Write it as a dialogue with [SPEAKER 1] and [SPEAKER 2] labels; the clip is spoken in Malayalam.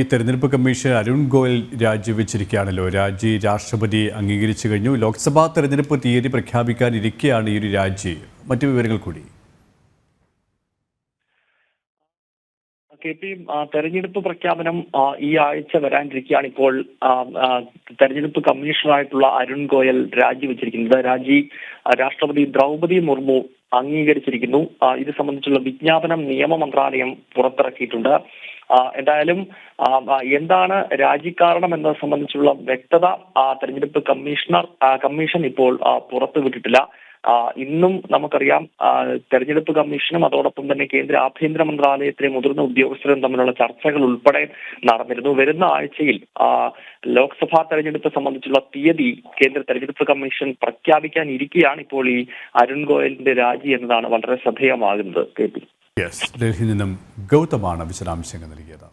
[SPEAKER 1] ഈ തെരഞ്ഞെടുപ്പ് കമ്മീഷൻ അരുൺ ഗോയൽ രാജിവെച്ചിരിക്കുകയാണല്ലോ. രാജി രാഷ്ട്രപതി അംഗീകരിച്ചു കഴിഞ്ഞു. ലോക്സഭാ തെരഞ്ഞെടുപ്പ് തീയതി പ്രഖ്യാപിക്കാനിരിക്കെയാണ് ഈ ഒരു രാജി. മറ്റു വിവരങ്ങൾ കൂടി.
[SPEAKER 2] കെ പി തെരഞ്ഞെടുപ്പ് പ്രഖ്യാപനം ഈ ആഴ്ച വരാനിരിക്കുകയാണ് ഇപ്പോൾ തെരഞ്ഞെടുപ്പ് കമ്മീഷണറായിട്ടുള്ള അരുൺ ഗോയൽ രാജിവെച്ചിരിക്കുന്നത്. രാജി രാഷ്ട്രപതി ദ്രൗപദി മുർമു അംഗീകരിച്ചിരിക്കുന്നു. ഇത് സംബന്ധിച്ചുള്ള വിജ്ഞാപനം നിയമ മന്ത്രാലയം പുറത്തിറക്കിയിട്ടുണ്ട്. എന്തായാലും എന്താണ് രാജിക്കാരണം എന്നത് സംബന്ധിച്ചുള്ള വ്യക്തത തെരഞ്ഞെടുപ്പ് കമ്മീഷണർ കമ്മീഷൻ ഇപ്പോൾ പുറത്തുവിട്ടിട്ടില്ല. ഇന്നും നമുക്കറിയാം തെരഞ്ഞെടുപ്പ് കമ്മീഷനും അതോടൊപ്പം തന്നെ കേന്ദ്ര ആഭ്യന്തര മന്ത്രാലയത്തിലെ മുതിർന്ന ഉദ്യോഗസ്ഥരും തമ്മിലുള്ള ചർച്ചകൾ ഉൾപ്പെടെ നടന്നിരുന്നു. വരുന്ന ആഴ്ചയിൽ ലോക്സഭാ തെരഞ്ഞെടുപ്പ് സംബന്ധിച്ചുള്ള തീയതി കേന്ദ്ര തെരഞ്ഞെടുപ്പ് കമ്മീഷൻ പ്രഖ്യാപിക്കാൻ ഇരിക്കുകയാണ് ഇപ്പോൾ ഈ അരുൺ ഗോയലിന്റെ രാജി എന്നതാണ് വളരെ ശ്രദ്ധേയമാകുന്നത് കെ പി.
[SPEAKER 1] ഡൽഹിയിൽ നിന്നും ഗൗതമാണ് വിശദാംശങ്ങൾ നൽകിയത്.